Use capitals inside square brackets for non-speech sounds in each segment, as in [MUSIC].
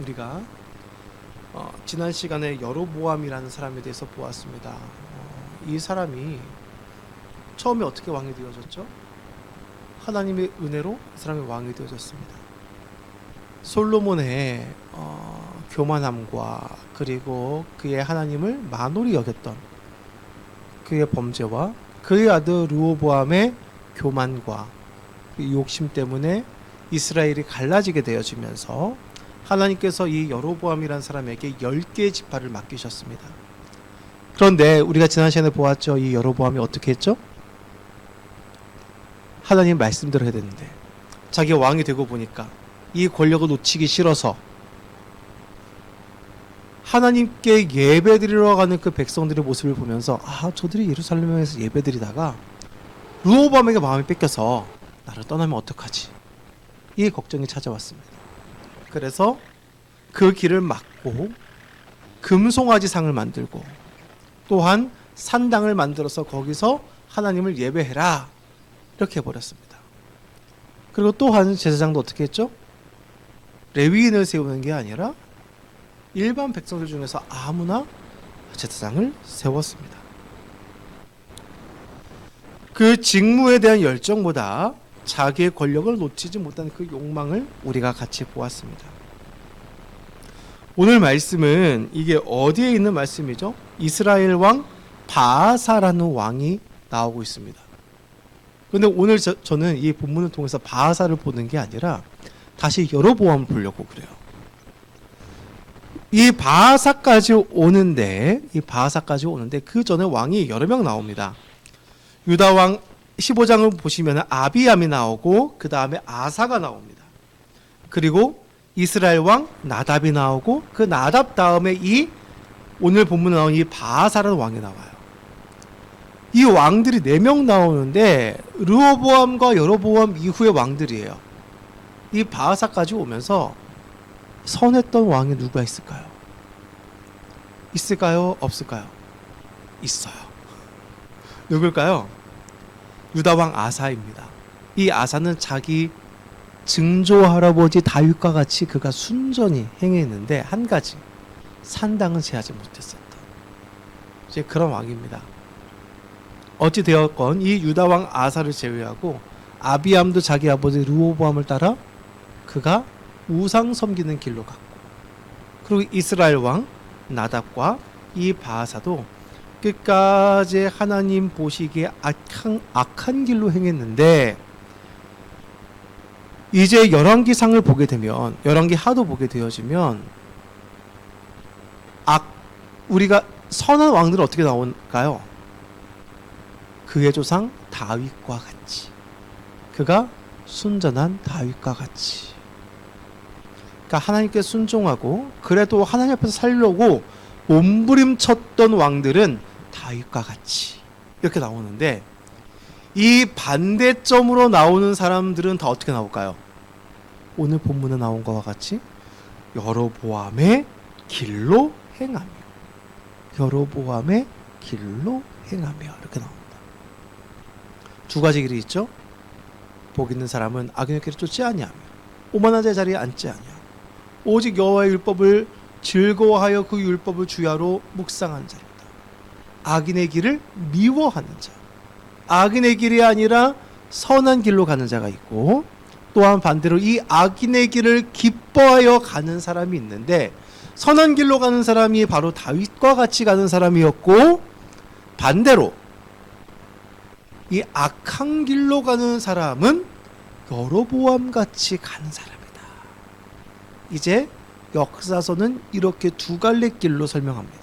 우리가 어, 지난 시간에 여로보암이라는 사람에 대해서 보았습니다. 어, 이 사람이 처음에 어떻게 왕이 되어졌죠? 하나님의 은혜로 이 사람이 왕이 되어졌습니다. 솔로몬의 어, 교만함과 그리고 그의 하나님을 만홀히 여겼던 그의 범죄와 그의 아들 르호보암의 교만과 그 욕심 때문에 이스라엘이 갈라지게 되어지면서 하나님께서 이 여로보암이라는 사람에게 10개의 지파를 맡기셨습니다. 그런데 우리가 지난 시간에 보았죠. 이 여로보암이 어떻게 했죠? 하나님 말씀대로 해야 되는데 자기 왕이 되고 보니까 이 권력을 놓치기 싫어서 하나님께 예배드리러 가는 그 백성들의 모습을 보면서 아 저들이 예루살렘에서 예배드리다가 루호밤에게 마음이 뺏겨서 나를 떠나면 어떡하지 이 걱정이 찾아왔습니다 그래서 그 길을 막고 금송아지 상을 만들고 또한 산당을 만들어서 거기서 하나님을 예배해라 이렇게 해버렸습니다 그리고 또한 제사장도 어떻게 했죠? 레위인을 세우는 게 아니라 일반 백성들 중에서 아무나 제사장을 세웠습니다. 그 직무에 대한 열정보다 자기의 권력을 놓치지 못하는 그 욕망을 우리가 같이 보았습니다. 오늘 말씀은 이게 어디에 있는 말씀이죠? 이스라엘 왕 바아사라는 왕이 나오고 있습니다. 근데 오늘 저, 저는 이 본문을 통해서 바아사를 보는 게 아니라 다시 여로보암을 보려고 그래요. 이 바하사까지 오는데 이 바하사까지 오는데 그 전에 왕이 여러 명 나옵니다. 유다 왕 15장을 보시면 아비암이 나오고 그 다음에 아사가 나옵니다. 그리고 이스라엘 왕 나답이 나오고 그 나답 다음에 이 오늘 본문에 나온 이 바하사라는 왕이 나와요. 이 왕들이 네명 나오는데 르호보암과 여로보암 이후의 왕들이에요. 이 바하사까지 오면서 선했던 왕이 누가 있을까요? 있을까요? 없을까요? 있어요. 누굴까요? 유다 왕 아사입니다. 이 아사는 자기 증조 할아버지 다윗과 같이 그가 순전히 행했는데 한 가지 산당은 제하지 못했었다. 이제 그런 왕입니다. 어찌 되었건 이 유다 왕 아사를 제외하고 아비암도 자기 아버지 르호보암을 따라 그가 우상 섬기는 길로 갔고 그리고 이스라엘 왕 나답과 이 바하사도 끝까지 하나님 보시기에 악한, 악한 길로 행했는데 이제 열왕기상을 보게 되면 열왕기 하도 보게 되어지면 악 우리가 선한 왕들은 어떻게 나올까요? 그의 조상 다윗과 같이 그가 순전한 다윗과 같이 그러니까 하나님께 순종하고 그래도 하나님 앞에서 살려고 몸부림쳤던 왕들은 다윗과 같이 이렇게 나오는데 이 반대점으로 나오는 사람들은 다 어떻게 나올까요? 오늘 본문에 나온 것과 같이 여로보암의 길로 행하며 여로보암의 길로 행하며 이렇게 나옵니다. 두 가지 길이 있죠. 복 있는 사람은 악인의 길을 쫓지 아니하며 오만한 자 자리에 앉지 아니하며 오직 여호와의 율법을 즐거워하여 그 율법을 주야로 묵상한 자입니다. 악인의 길을 미워하는 자. 악인의 길이 아니라 선한 길로 가는 자가 있고 또한 반대로 이 악인의 길을 기뻐하여 가는 사람이 있는데 선한 길로 가는 사람이 바로 다윗과 같이 가는 사람이었고 반대로 이 악한 길로 가는 사람은 여로보암 같이 가는 사람이다. 이제 역사서는 이렇게 두 갈래 길로 설명합니다.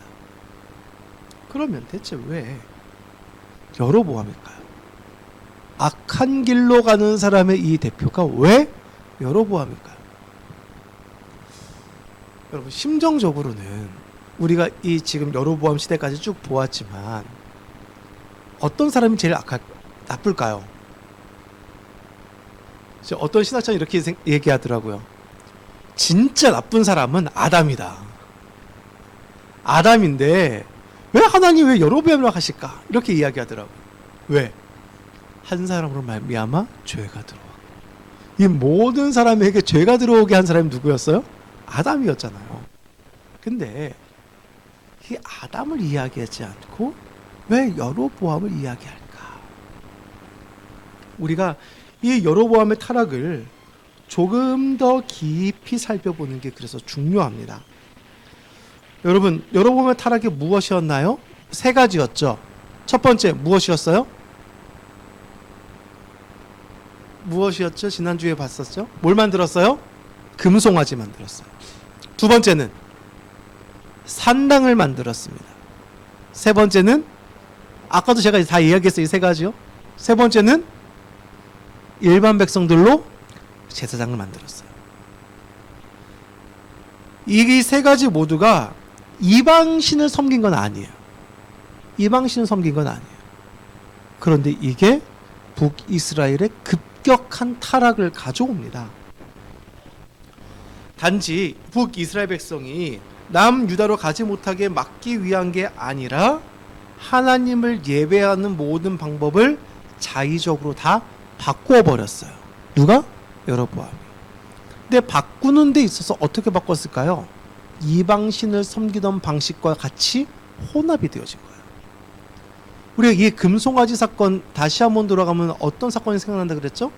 그러면 대체 왜 여로보암일까요? 악한 길로 가는 사람의 이 대표가 왜 여로보암일까요? 여러분 심정적으로는 우리가 이 지금 여로보암 시대까지 쭉 보았지만 어떤 사람이 제일 악할 나쁠까요? 어떤 신학자는 이렇게 생- 얘기하더라고요. 진짜 나쁜 사람은 아담이다. 아담인데 왜 하나님 왜 여로보암을 하실까? 이렇게 이야기하더라고요. 왜? 한 사람으로 말미암아 죄가 들어와. 이 모든 사람에게 죄가 들어오게 한 사람이 누구였어요? 아담이었잖아요. 근데 이 아담을 이야기하지 않고 왜 여로보암을 이야기할까? 우리가 이 여로보암의 타락을 조금 더 깊이 살펴보는 게 그래서 중요합니다. 여러분, 여로보암의 타락이 무엇이었나요? 세 가지였죠. 첫 번째 무엇이었어요? 무엇이었죠? 지난주에 봤었죠? 뭘 만들었어요? 금송아지 만들었어요. 두 번째는 산당을 만들었습니다. 세 번째는 아까도 제가 다 이야기했어요. 이 세 가지요. 세 번째는 일반 백성들로 제사장을 만들었어요. 이 세 가지 모두가 이방신을 섬긴 건 아니에요. 이방신을 섬긴 건 아니에요. 그런데 이게 북이스라엘의 급격한 타락을 가져옵니다. 단지 북이스라엘 백성이 남유다로 가지 못하게 막기 위한 게 아니라 하나님을 예배하는 모든 방법을 자의적으로 다 바꾸어 버렸어요. 누가? 여로보암이. 근데 바꾸는 데 있어서 어떻게 바꿨을까요? 이방신을 섬기던 방식과 같이 혼합이 되어진 거예요. 우리가 이 금송아지 사건 다시 한번 돌아가면 어떤 사건이 생각난다 그랬죠?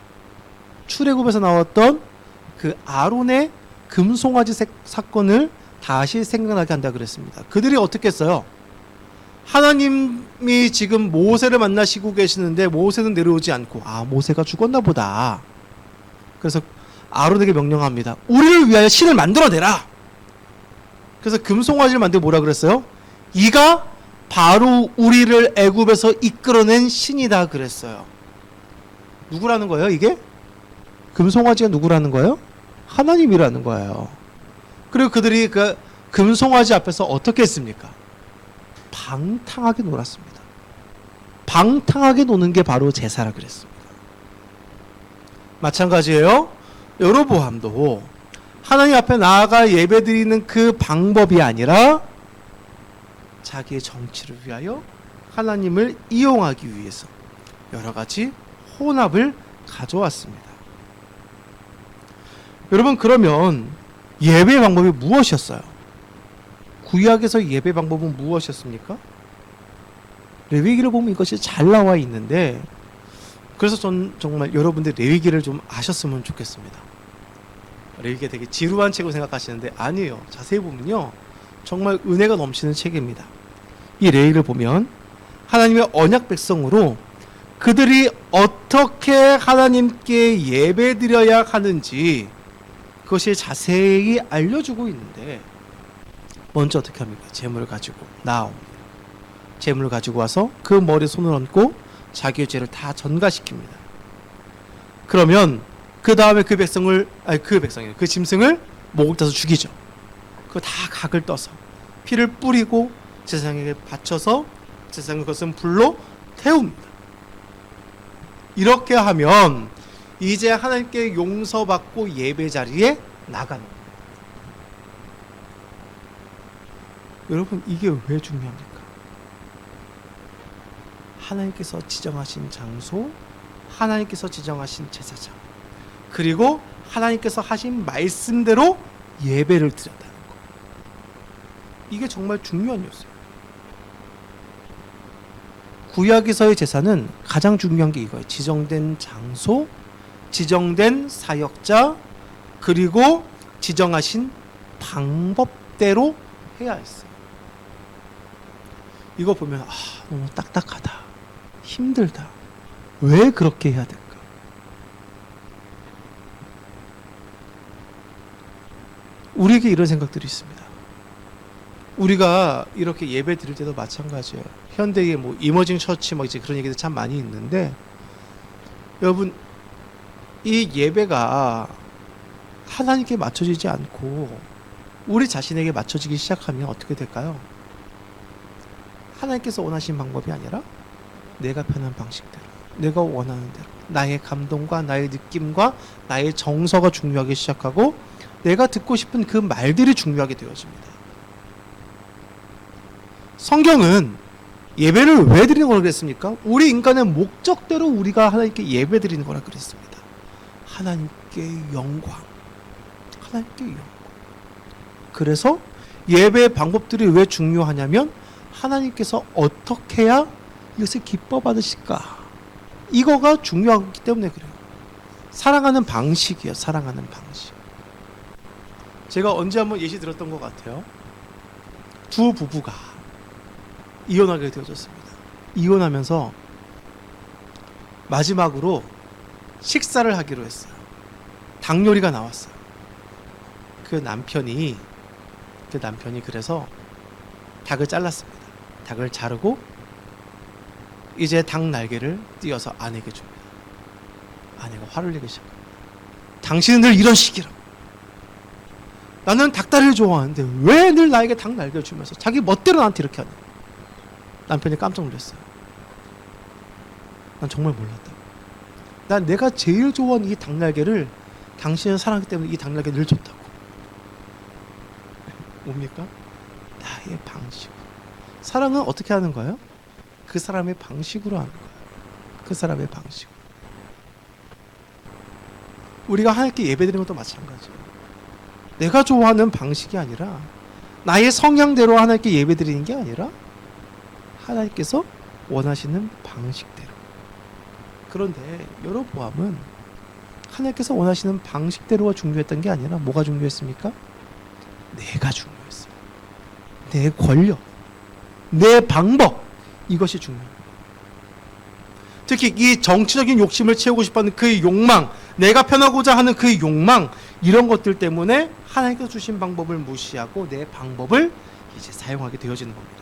출애굽에서 나왔던 그 아론의 금송아지 색- 사건을 다시 생각나게 한다 그랬습니다. 그들이 어떻게 했어요? 하나님이 지금 모세를 만나시고 계시는데 모세는 내려오지 않고 아 모세가 죽었나 보다. 그래서 아론에게 명령합니다. 우리를 위하여 신을 만들어내라. 그래서 금송아지를 만들고 뭐라 그랬어요? 이가 바로 우리를 애굽에서 이끌어낸 신이다 그랬어요. 누구라는 거예요, 이게? 금송아지가 누구라는 거예요? 하나님이라는 거예요. 그리고 그들이 그 금송아지 앞에서 어떻게 했습니까? 방탕하게 놀았습니다. 방탕하게 노는 게 바로 제사라 그랬습니다. 마찬가지예요. 여로보암도 하나님 앞에 나아가 예배드리는 그 방법이 아니라 자기의 정치를 위하여 하나님을 이용하기 위해서 여러 가지 혼합을 가져왔습니다. 여러분 그러면 예배 방법이 무엇이었어요? 구약에서 예배 방법은 무엇이었습니까? 레위기를 보면 이것이 잘 나와 있는데 그래서 전 정말 여러분들 레위기를 좀 아셨으면 좋겠습니다. 레위기가 되게 지루한 책으로 생각하시는데 아니에요. 자세히 보면요. 정말 은혜가 넘치는 책입니다. 이 레위를 보면 하나님의 언약 백성으로 그들이 어떻게 하나님께 예배드려야 하는지 그것이 자세히 알려주고 있는데 먼저 어떻게 합니까? 재물을 가지고 나옵니다. 재물을 가지고 와서 그 머리에 손을 얹고 자기의 죄를 다 전가시킵니다. 그러면 그 다음에 그 백성을 아니 그 백성이 그 짐승을 목을 따서 죽이죠. 그거 다 각을 떠서 피를 뿌리고 제사장에게 바쳐서 제사장 그것은 불로 태웁니다. 이렇게 하면 이제 하나님께 용서받고 예배 자리에 나가는 거예요. 여러분 이게 왜 중요합니까? 하나님께서 지정하신 장소, 하나님께서 지정하신 제사장, 그리고 하나님께서 하신 말씀대로 예배를 드렸다는 거. 이게 정말 중요한 요소예요. 구약에서의 제사는 가장 중요한 게 이거예요. 지정된 장소, 지정된 사역자, 그리고 지정하신 방법대로 해야 했어요. 이거 보면 아, 너무 딱딱하다. 힘들다. 왜 그렇게 해야 될까? 우리에게 이런 생각들이 있습니다. 우리가 이렇게 예배 드릴 때도 마찬가지예요. 현대의 뭐 이머징 처치 뭐 이제 그런 얘기들 참 많이 있는데 여러분 이 예배가 하나님께 맞춰지지 않고 우리 자신에게 맞춰지기 시작하면 어떻게 될까요? 하나님께서 원하신 방법이 아니라 내가 편한 방식대로, 내가 원하는 대로, 나의 감동과 나의 느낌과 나의 정서가 중요하기 시작하고 내가 듣고 싶은 그 말들이 중요하게 되어집니다. 성경은 예배를 왜 드리는 거라 그랬습니까? 우리 인간의 목적대로 우리가 하나님께 예배 드리는 거라 그랬습니다. 하나님께 영광. 하나님께 영광. 그래서 예배의 방법들이 왜 중요하냐면 하나님께서 어떻게 해야 이것을 기뻐 받으실까? 이거가 중요하기 때문에 그래요. 사랑하는 방식이에요. 사랑하는 방식. 제가 언제 한번 예시 들었던 것 같아요. 두 부부가 이혼하게 되어졌습니다. 이혼하면서 마지막으로 식사를 하기로 했어요. 닭 요리가 나왔어요. 그 남편이 그 남편이 그래서 닭을 잘랐습니다. 닭을 자르고 이제 닭 날개를 띄어서 아내에게 줍니다. 아내가 화를 내기 시작합니다. 당신은 늘 이런 식이라. 나는 닭다리를 좋아하는데 왜 늘 나에게 닭 날개를 주면서 자기 멋대로 나한테 이렇게 하냐. 남편이 깜짝 놀랐어요. 난 정말 몰랐다. 난 내가 제일 좋아하는 이 닭 날개를 당신을 사랑하기 때문에 이 닭 날개 늘 줬다고. [LAUGHS] 뭡니까? 나의 방식. 사랑은 어떻게 하는 거예요? 그 사람의 방식으로 하는 거예요. 그 사람의 방식. 우리가 하나님께 예배드리는 것도 마찬가지예요. 내가 좋아하는 방식이 아니라 나의 성향대로 하나님께 예배드리는 게 아니라 하나님께서 원하시는 방식대로. 그런데 여로보암은 하나님께서 원하시는 방식대로가 중요했던 게 아니라 뭐가 중요했습니까? 내가 중요했어요. 내 권력, 내 방법 이것이 중요합니다. 특히 이 정치적인 욕심을 채우고 싶어하는 그 욕망, 내가 편하고자 하는 그 욕망 이런 것들 때문에 하나님께서 주신 방법을 무시하고 내 방법을 이제 사용하게 되어지는 겁니다.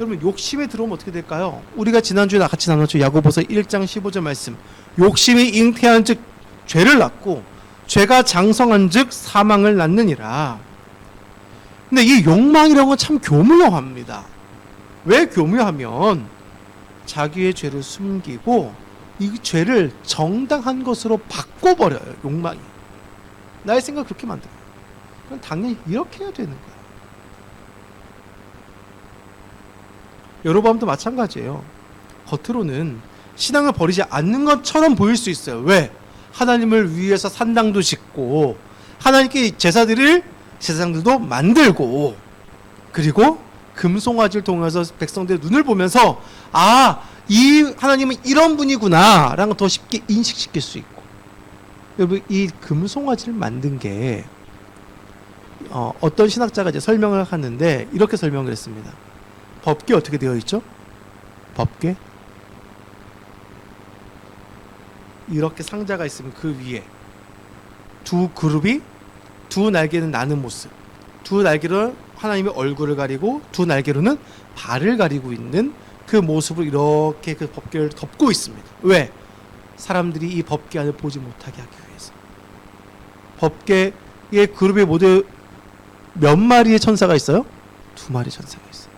여러분 욕심에 들어오면 어떻게 될까요? 우리가 지난주에 같이 나눴죠. 야고보서 1장 15절 말씀. 욕심이 잉태한즉 죄를 낳고 죄가 장성한즉 사망을 낳느니라. 근데 이 욕망이라는 건 참 교묘합니다. 왜 교묘하면 자기의 죄를 숨기고 이 죄를 정당한 것으로 바꿔버려요. 욕망이. 나의 생각 그렇게 만들어요. 그럼 당연히 이렇게 해야 되는 거예요. 여로보암도 마찬가지예요. 겉으로는 신앙을 버리지 않는 것처럼 보일 수 있어요. 왜? 하나님을 위해서 산당도 짓고 하나님께 제사드릴 제사장들도 만들고 그리고 금송아지를 통해서 백성들의 눈을 보면서 아, 이 하나님은 이런 분이구나라는 더 쉽게 인식시킬 수 있고 여러분 이 금송아지를 만든 게 어, 어떤 신학자가 이제 설명을 하는데 이렇게 설명을 했습니다. 법궤 어떻게 되어 있죠? 법궤 이렇게 상자가 있으면 그 위에 두 그룹이 두 날개는 나는 모습 두 날개로 하나님의 얼굴을 가리고 두 날개로는 발을 가리고 있는 그 모습을 이렇게 그 법궤를 덮고 있습니다. 왜? 사람들이 이 법궤 안을 보지 못하게 하기. 법궤의 그룹에 모두 몇 마리의 천사가 있어요? 두 마리 천사가 있어요.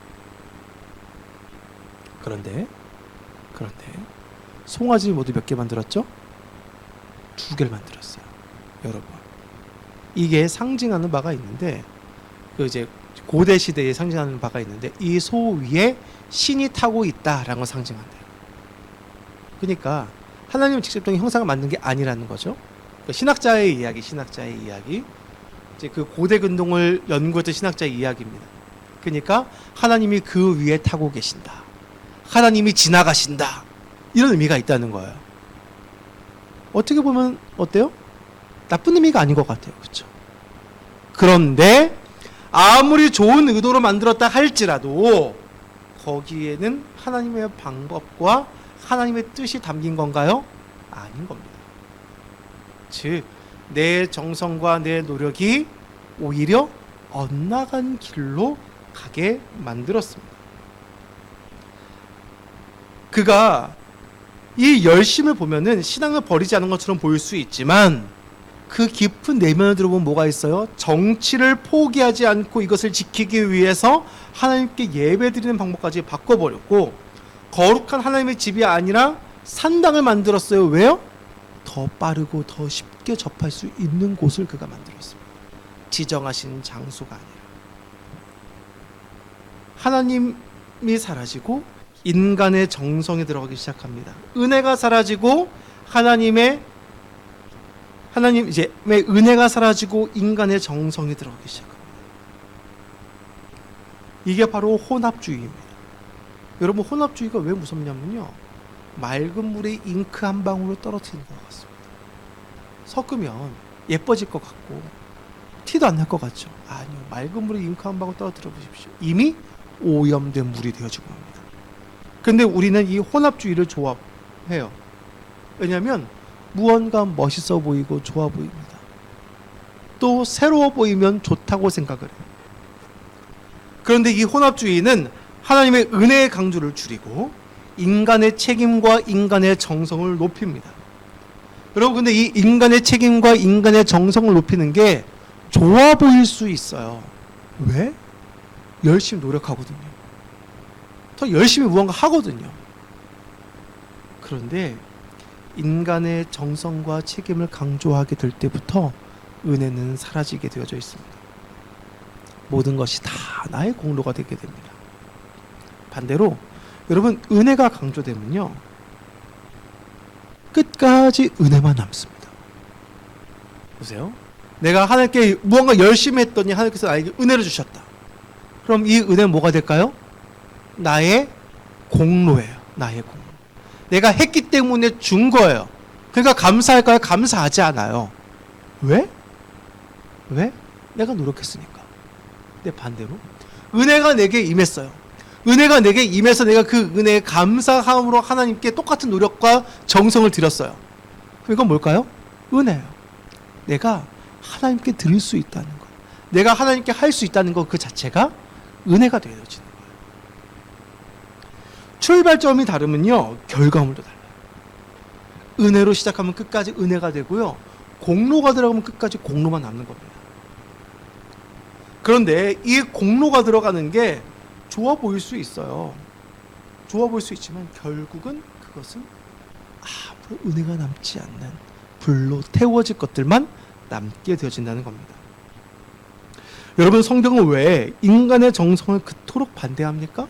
그런데 그런데 송아지 모두 몇 개 만들었죠? 두 개를 만들었어요. 여러분. 이게 상징하는 바가 있는데 그 이제 고대 시대에 상징하는 바가 있는데 이 소 위에 신이 타고 있다라는 걸 상징한대요. 그러니까 하나님은 직접적인 형상을 만든 게 아니라는 거죠. 그 신학자의 이야기, 신학자의 이야기. 이제 그 고대 근동을 연구했던 신학자의 이야기입니다. 그러니까 하나님이 그 위에 타고 계신다. 하나님이 지나가신다. 이런 의미가 있다는 거예요. 어떻게 보면 어때요? 나쁜 의미가 아닌 것 같아요. 그렇죠? 그런데 아무리 좋은 의도로 만들었다 할지라도 거기에는 하나님의 방법과 하나님의 뜻이 담긴 건가요? 아닌 겁니다. 즉, 내 정성과 내 노력이 오히려 엇나간 길로 가게 만들었습니다. 그가 이 열심을 보면은 신앙을 버리지 않은 것처럼 보일 수 있지만 그 깊은 내면을 들어보면 뭐가 있어요? 정치를 포기하지 않고 이것을 지키기 위해서 하나님께 예배 드리는 방법까지 바꿔버렸고 거룩한 하나님의 집이 아니라 산당을 만들었어요. 왜요? 더 빠르고 더 쉽게 접할 수 있는 곳을 그가 만들었습니다. 지정하신 장소가 아니라 하나님이 사라지고 인간의 정성에 들어가기 시작합니다. 은혜가 사라지고 하나님의 하나님 이제 은혜가 사라지고 인간의 정성이 들어가기 시작합니다. 이게 바로 혼합주의입니다. 여러분 혼합주의가 왜 무섭냐면요. 맑은 물에 잉크 한 방울을 떨어뜨리는 것 같습니다. 섞으면 예뻐질 것 같고 티도 안 날 것 같죠. 아니요. 맑은 물에 잉크 한 방울 떨어뜨려 보십시오. 이미 오염된 물이 되어지고 맙니다. 근데 우리는 이 혼합주의를 조합해요. 왜냐하면 무언가 멋있어 보이고 좋아 보입니다. 또 새로워 보이면 좋다고 생각을 해요. 그런데 이 혼합주의는 하나님의 은혜의 강조를 줄이고 인간의 책임과 인간의 정성을 높입니다. 여러분 근데 이 인간의 책임과 인간의 정성을 높이는 게 좋아 보일 수 있어요. 왜? 열심히 노력하거든요. 더 열심히 무언가 하거든요. 그런데 인간의 정성과 책임을 강조하게 될 때부터 은혜는 사라지게 되어져 있습니다. 모든 것이 다 나의 공로가 되게 됩니다. 반대로 여러분 은혜가 강조되면요. 끝까지 은혜만 남습니다. 보세요. 내가 하나님께 무언가 열심히 했더니 하나님께서 나에게 은혜를 주셨다. 그럼 이 은혜는 뭐가 될까요? 나의 공로예요. 나의 공로. 내가 했기 때문에 준 거예요. 그러니까 감사할까요? 감사하지 않아요. 왜? 왜? 내가 노력했으니까. 근데 반대로 은혜가 내게 임했어요. 은혜가 내게 임해서 내가 그 은혜에 감사함으로 하나님께 똑같은 노력과 정성을 드렸어요. 이건 뭘까요? 은혜예요. 내가 하나님께 드릴 수 있다는 것. 내가 하나님께 할 수 있다는 것 그 자체가 은혜가 되어지는 거예요. 출발점이 다르면요. 결과물도 달라요. 은혜로 시작하면 끝까지 은혜가 되고요. 공로가 들어가면 끝까지 공로만 남는 겁니다. 그런데 이 공로가 들어가는 게 좋아 보일 수 있어요. 좋아 보일 수 있지만 결국은 그것은 아무 은혜가 남지 않는 불로 태워질 것들만 남게 되어진다는 겁니다. 여러분 성경은 왜 인간의 정성을 그토록 반대합니까?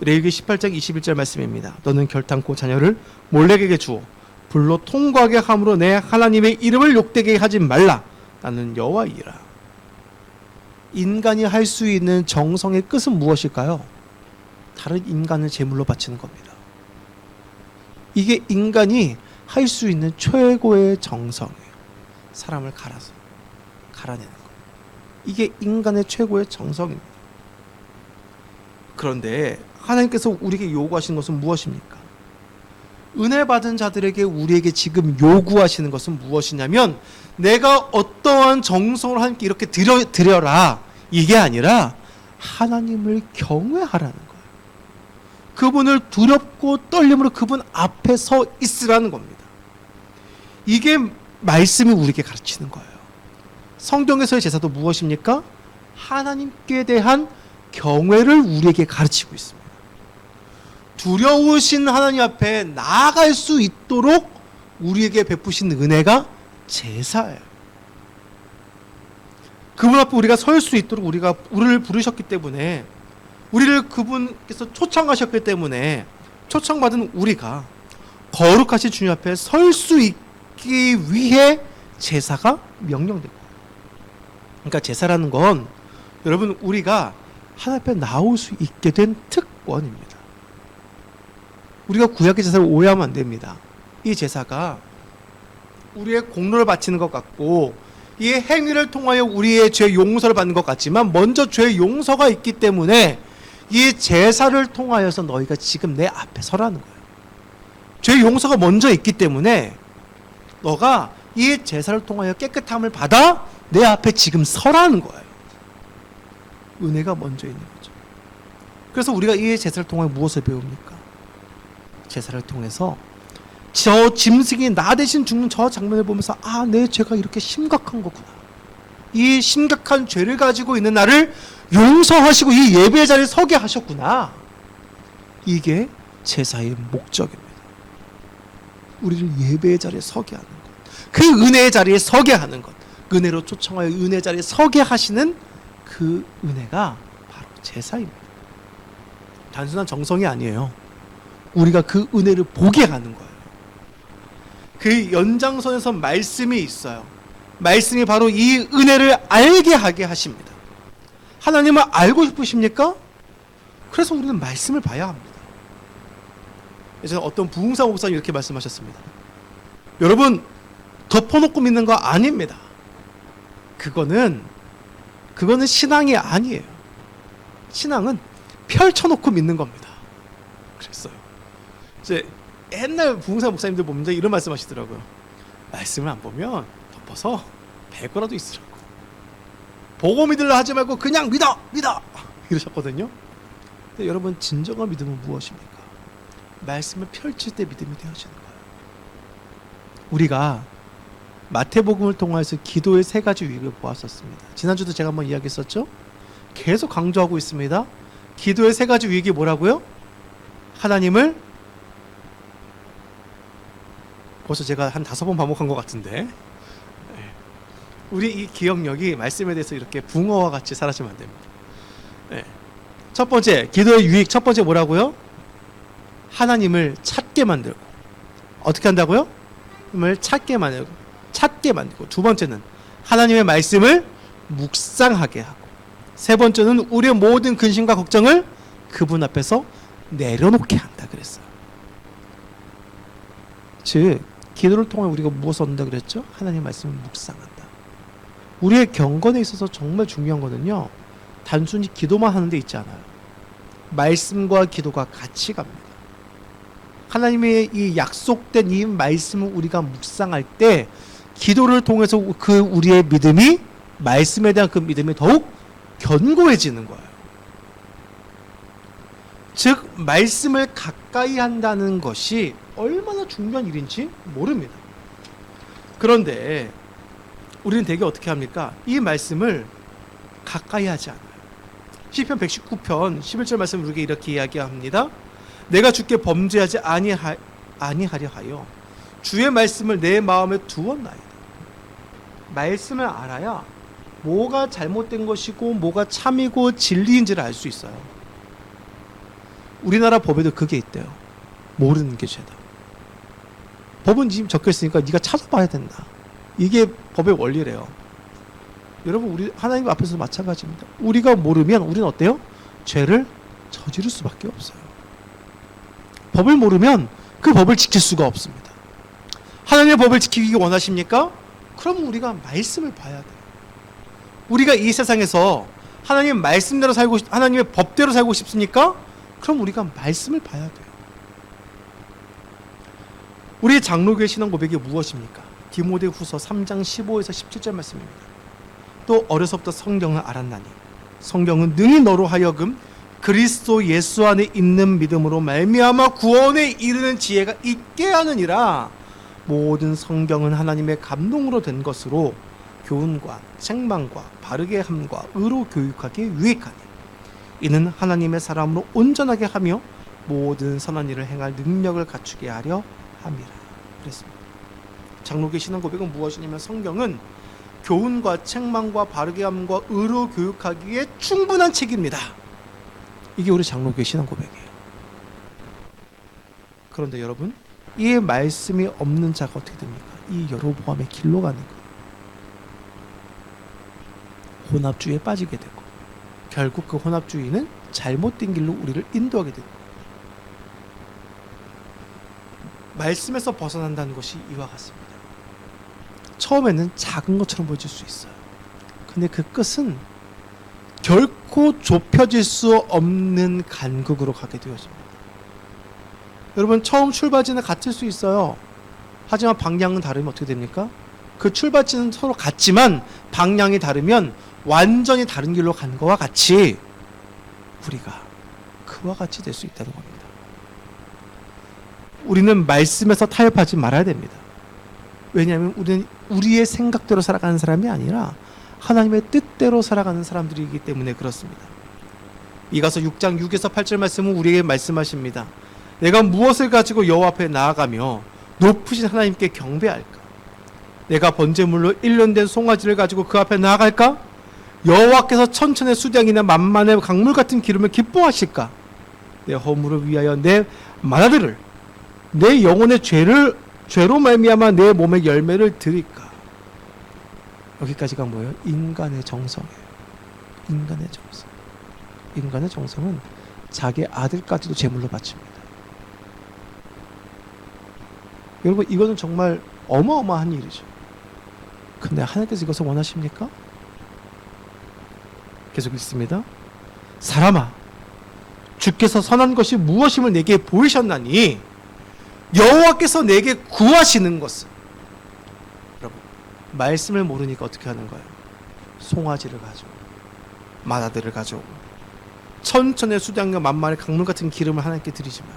레위기 18장 21절 말씀입니다. 너는 결탄코 자녀를 몰렉에게 주어 불로 통과하게 함으로 내 하나님의 이름을 욕되게 하지 말라. 나는 여호와이라. 인간이 할 수 있는 정성의 끝은 무엇일까요? 다른 인간을 제물로 바치는 겁니다. 이게 인간이 할 수 있는 최고의 정성이에요. 사람을 갈아서 갈아내는 거. 이게 인간의 최고의 정성입니다. 그런데 하나님께서 우리에게 요구하시는 것은 무엇입니까? 은혜 받은 자들에게 우리에게 지금 요구하시는 것은 무엇이냐면 내가 어떠한 정성을 하나님께 이렇게 드려, 드려라 이게 아니라 하나님을 경외하라는 거예요. 그분을 두렵고 떨림으로 그분 앞에 서 있으라는 겁니다. 이게 말씀이 우리에게 가르치는 거예요. 성경에서의 제사도 무엇입니까? 하나님께 대한 경외를 우리에게 가르치고 있습니다. 두려우신 하나님 앞에 나아갈 수 있도록 우리에게 베푸신 은혜가 제사예요. 그분 앞에 우리가 설 수 있도록 우리가 우리를 부르셨기 때문에 우리를 그분께서 초청하셨기 때문에 초청받은 우리가 거룩하신 주님 앞에 설 수 있기 위해 제사가 명령됩니다. 그러니까 제사라는 건 여러분 우리가 하나님 앞에 나올 수 있게 된 특권입니다. 우리가 구약의 제사를 오해하면 안 됩니다. 이 제사가 우리의 공로를 바치는 것 같고 이 행위를 통하여 우리의 죄 용서를 받는 것 같지만 먼저 죄 용서가 있기 때문에 이 제사를 통하여서 너희가 지금 내 앞에 서라는 거예요. 죄 용서가 먼저 있기 때문에 너가 이 제사를 통하여 깨끗함을 받아 내 앞에 지금 서라는 거예요. 은혜가 먼저 있는 거죠. 그래서 우리가 이 제사를 통해 무엇을 배웁니까? 제사를 통해서 저 짐승이 나 대신 죽는 저 장면을 보면서 아, 내 죄가 이렇게 심각한 거구나. 이 심각한 죄를 가지고 있는 나를 용서하시고 이 예배의 자리에 서게 하셨구나. 이게 제사의 목적입니다. 우리를 예배의 자리에 서게 하는 것. 그 은혜의 자리에 서게 하는 것. 은혜로 초청하여 은혜 자리에 서게 하시는 그 은혜가 바로 제사입니다. 단순한 정성이 아니에요. 우리가 그 은혜를 보게 하는 거예요. 그 연장선에서 말씀이 있어요. 말씀이 바로 이 은혜를 알게 하게 하십니다. 하나님을 알고 싶으십니까? 그래서 우리는 말씀을 봐야 합니다. 예전에 어떤 부흥사 목사님 이렇게 말씀하셨습니다. 여러분 덮어놓고 믿는 거 아닙니다. 그거는 그거는 신앙이 아니에요. 신앙은 펼쳐놓고 믿는 겁니다. 그랬어요. 이제 옛날 부흥사 목사님들 보면 이런 말씀하시더라고요. 말씀을 안 보면 덮어서 배 거라도 있으라고. 보고 믿으려 하지 말고 그냥 믿어, 믿어 이러셨거든요. 근데 여러분 진정한 믿음은 무엇입니까? 말씀을 펼칠 때 믿음이 되어지는 거예요. 우리가 마태복음을 통해서 기도의 세 가지 유익을 보았었습니다. 지난주도 제가 한번 이야기했었죠. 계속 강조하고 있습니다. 기도의 세 가지 유익이 뭐라고요? 하나님을 벌써 제가 한 다섯 번 반복한 것 같은데 네. 우리 이 기억력이 말씀에 대해서 이렇게 붕어와 같이 사라지면 안 됩니다. 네. 첫 번째 기도의 유익 첫 번째 뭐라고요? 하나님을 찾게 만들고 어떻게 한다고요? 하나님을 찾게 만들고 찾게 만들고 두 번째는 하나님의 말씀을 묵상하게 하고 세 번째는 우리의 모든 근심과 걱정을 그분 앞에서 내려놓게 한다 그랬어요. 즉 기도를 통해 우리가 무엇을 얻는다 그랬죠? 하나님 말씀을 묵상한다. 우리의 경건에 있어서 정말 중요한 거는요. 단순히 기도만 하는 데 있지 않아요. 말씀과 기도가 같이 갑니다. 하나님의 이 약속된 이 말씀을 우리가 묵상할 때 기도를 통해서 그 우리의 믿음이 말씀에 대한 그 믿음이 더욱 견고해지는 거예요. 즉 말씀을 가까이 한다는 것이 얼마나 중요한 일인지 모릅니다. 그런데 우리는 대개 어떻게 합니까? 이 말씀을 가까이 하지 않아요. 시편 119편 11절 말씀 우리에게 이렇게 이야기합니다. 내가 주께 범죄하지 아니하, 아니하려 하여 주의 말씀을 내 마음에 두었나이다. 말씀을 알아야 뭐가 잘못된 것이고 뭐가 참이고 진리인지를 알 수 있어요. 우리나라 법에도 그게 있대요. 모르는 게 죄다. 법은 지금 적혀 있으니까 네가 찾아봐야 된다. 이게 법의 원리래요. 여러분 우리 하나님 앞에서 마찬가지입니다. 우리가 모르면 우리는 어때요? 죄를 저지를 수밖에 없어요. 법을 모르면 그 법을 지킬 수가 없습니다. 하나님의 법을 지키기 원하십니까? 그럼 우리가 말씀을 봐야 돼요. 우리가 이 세상에서 하나님 말씀대로 살고 싶- 하나님의 법대로 살고 싶습니까? 그럼 우리가 말씀을 봐야 돼요. 우리 장로교회 신앙 고백이 무엇입니까? 디모데 후서 3장 15에서 17절 말씀입니다. 또 어려서부터 성경을 알았나니 성경은 능히 너로 하여금 그리스도 예수 안에 있는 믿음으로 말미암아 구원에 이르는 지혜가 있게 하느니라 모든 성경은 하나님의 감동으로 된 것으로 교훈과 책망과 바르게 함과 의로 교육하기에 유익하니 이는 하나님의 사람으로 온전하게 하며 모든 선한 일을 행할 능력을 갖추게 하려 함이라 그랬습니다. 장로계 신앙 고백은 무엇이냐면 성경은 교훈과 책망과 바르게 함과 의로 교육하기에 충분한 책입니다. 이게 우리 장로교회 신앙 고백이에요. 그런데 여러분, 이 말씀이 없는 자가 어떻게 됩니까? 이 여로보암의 길로 가는 거예요. 혼합주의에 빠지게 되고 결국 그 혼합주의는 잘못된 길로 우리를 인도하게 되고 말씀에서 벗어난다는 것이 이와 같습니다. 처음에는 작은 것처럼 보일 수 있어요. 근데 그 끝은 결코 좁혀질 수 없는 간극으로 가게 되어집니다. 여러분 처음 출발지는 같을 수 있어요. 하지만 방향은 다르면 어떻게 됩니까? 그 출발지는 서로 같지만 방향이 다르면 완전히 다른 길로 간 거와 같이 우리가 그와 같이 될 수 있다는 겁니다. 우리는 말씀에서 타협하지 말아야 됩니다. 왜냐하면 우리는 우리의 생각대로 살아가는 사람이 아니라 하나님의 뜻대로 살아가는 사람들이기 때문에 그렇습니다. 이가서 6장 6에서 8절 말씀은 우리에게 말씀하십니다. 내가 무엇을 가지고 여호와 앞에 나아가며 높으신 하나님께 경배할까? 내가 번제물로 1년 된 송아지를 가지고 그 앞에 나아갈까? 여호와께서 천천의 수량이나 만만의 강물 같은 기름을 기뻐하실까? 내 허물을 위하여 내 마다들을 내 영혼의 죄를 죄로 말미암아 내 몸의 열매를 드릴까? 여기까지가 뭐예요? 인간의 정성이에요. 인간의 정성. 인간의 정성은 자기 아들까지도 제물로 바칩니다. 여러분 이거는 정말 어마어마한 일이죠. 근데 하나님께서 이것을 원하십니까? 계속 읽습니다. 사람아, 주께서 선한 것이 무엇임을 내게 보이셨나니 여호와께서 내게 구하시는 것은 여러분 말씀을 모르니까 어떻게 하는 거예요? 송아지를 가져오고 마다들을 가져오고 천천의 수량과 만만의 강물 같은 기름을 하나님께 드리지만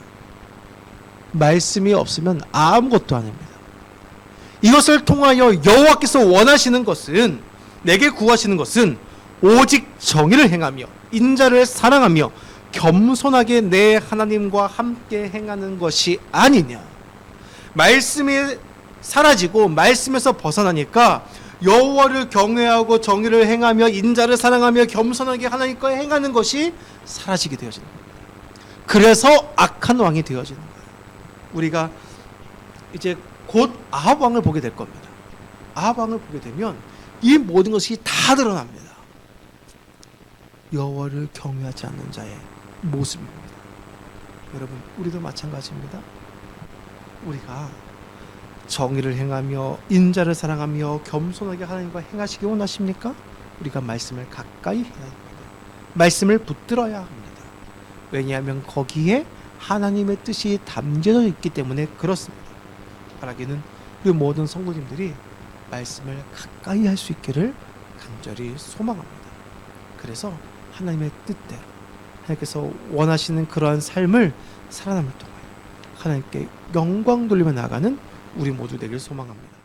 말씀이 없으면 아무것도 아닙니다. 이것을 통하여 여호와께서 원하시는 것은 내게 구하시는 것은 오직 정의를 행하며 인자를 사랑하며 겸손하게 내 하나님과 함께 행하는 것이 아니냐. 말씀이 사라지고 말씀에서 벗어나니까 여호와를 경외하고 정의를 행하며 인자를 사랑하며 겸손하게 하나님과 행하는 것이 사라지게 되어지는 겁니다. 그래서 악한 왕이 되어지는 거예요. 우리가 이제 곧 아합 왕을 보게 될 겁니다. 아합 왕을 보게 되면 이 모든 것이 다 드러납니다. 여호와를 경외하지 않는 자의 모습입니다. 여러분, 우리도 마찬가지입니다. 우리가 정의를 행하며 인자를 사랑하며 겸손하게 하나님과 행하시기 원하십니까? 우리가 말씀을 가까이 해야 합니다. 말씀을 붙들어야 합니다. 왜냐하면 거기에 하나님의 뜻이 담겨져 있기 때문에 그렇습니다. 바라기는 우리 모든 성도님들이 말씀을 가까이 할 수 있기를 간절히 소망합니다. 그래서 하나님의 뜻대로 하나님께서 원하시는 그러한 삶을 살아남을 동안 하나님께 영광 돌리며 나가는 우리 모두 되길 소망합니다.